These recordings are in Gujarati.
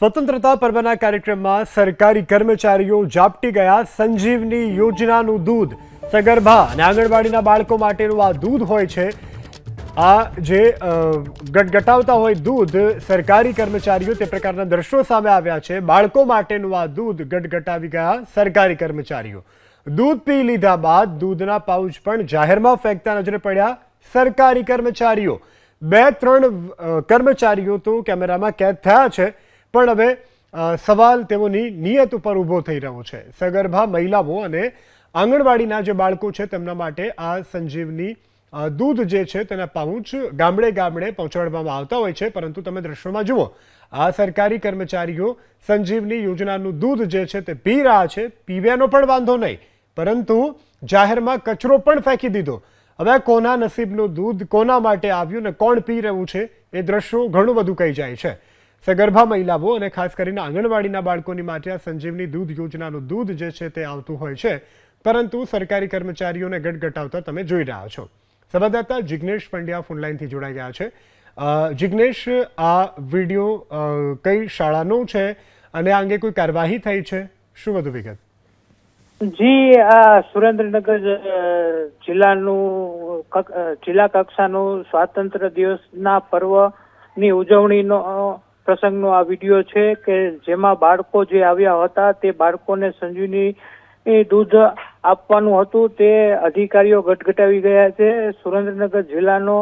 સ્વતંત્રતા પર્વના કાર્યક્રમમાં સરકારી કર્મચારીઓ ઝાપટી ગયા. સંજીવની યોજનાનું દૂધ સગર્ભા અને આંગણવાડીના બાળકો માટેનું આ દૂધ હોય છે. આ જે ગટગટાવતા હોય દૂધ, સરકારી કર્મચારીઓ તે પ્રકારના દ્રશ્યો સામે આવ્યા છે. બાળકો માટેનું આ દૂધ ગટગટાવી ગયા સરકારી કર્મચારીઓ. દૂધ પી લીધા બાદ દૂધના પાઉચ પણ જાહેરમાં ફેંકતા નજરે પડ્યા સરકારી કર્મચારીઓ. બે, ત્રણ કર્મચારીઓ તો કેમેરામાં કેદ થયા છે. પણ હવે સવાલ તેઓની નિયત ઉપર ઊભો થઈ રહ્યો છે. સગર્ભા મહિલાઓ અને આંગણવાડીના જે બાળકો છે, તેમના માટે આ સંજીવની દૂધ જે છે, તેના પાઉચ ગામડે ગામડે પહોંચાડવામાં આવતા હોય છે. પરંતુ તમે દ્રશ્યોમાં જુઓ, આ સરકારી કર્મચારીઓ સંજીવની યોજનાનું દૂધ જે છે, તે પી રહ્યા છે. પીવાનો પણ વાંધો નહીં. પરંતુ જાહેરમાં કચરો પણ ફેંકી દીધો. હવે કોના નસીબનું દૂધ, કોના માટે આવ્યું ને કોણ પી રહ્યું છે, એ દ્રશ્યો ઘણું બધું કહી જાય છે. સગર્ભા મહિલાઓ અને ખાસ કરીને આંગણવાડીના બાળકોની માટે આ સંજીવની દૂધ યોજનાનું દૂધ જે છે તે આવતું હોય છે. પરંતુ સરકારી કર્મચારીઓને ગટગટાવતા તમે જોઈ રહ્યા છો. સંવાદદાતા જિગ્નેશ પંડ્યા ફોનલાઈનથી જોડાઈ ગયા છે. જિજ્ઞેશ આ વીડિયો કઈ શાળાનો છે અને આ અંગે કોઈ કાર્યવાહી થઈ છે? શું વધુ વિગત? જી, આ સુરેન્દ્રનગર જિલ્લાનું જિલ્લા કક્ષાનું સ્વાતંત્ર્ય દિવસના પર્વની ઉજવણીનો પ્રસંગનો આ વીડિયો છે કે જેમાં બાળકો જે આવ્યા હતા તે બાળકોને સંજીવની દૂધ આપવાનું હતું. તે અધિકારીઓ ગટગટાવી ગયા છે. સુરેન્દ્રનગર જિલ્લાનો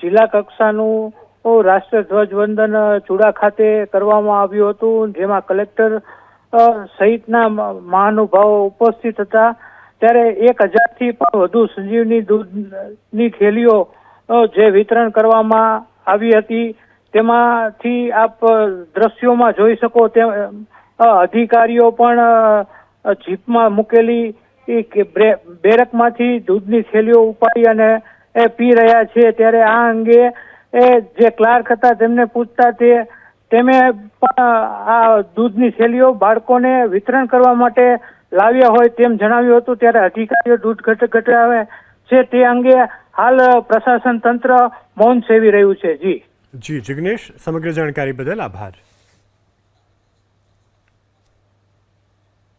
જિલ્લા કક્ષાનું રાષ્ટ્ર રાષ્ટ્રધ્વજ વંદન ચુડા ખાતે કરવામાં આવ્યું હતું, જેમાં કલેક્ટર સહિતના મહાનુભાવો ઉપસ્થિત હતા. ત્યારે એક હજારથી પણ વધુ સંજીવની દૂધની થેલીઓ જે વિતરણ કરવામાં આવી હતી. તેમાંથી આપ દ્રશ્યોમાં જોઈ શકો અ, અધિકારીઓ પણ જીપમાં મૂકેલી બેરકમાંથી દૂધની થેલીઓ ઉપાડી અને એ પી રહ્યા છે. ત્યારે આ અંગે એ જે ક્લાર્ક હતા તેમને પૂછતા તે તેમે પણ આ દૂધની થેલીઓ બાળકોને વિતરણ કરવા માટે લાવ્યા હોય તેમ જણાવ્યું હતું. ત્યારે અધિકારીઓ દૂધ ઘટ ઘટાવે છે. તે અંગે હાલ પ્રશાસન તંત્ર મૌન સેવી રહ્યું છે. જી. જી જિગ્નેશ સમગ્ર જાણકારી બદલ આભાર.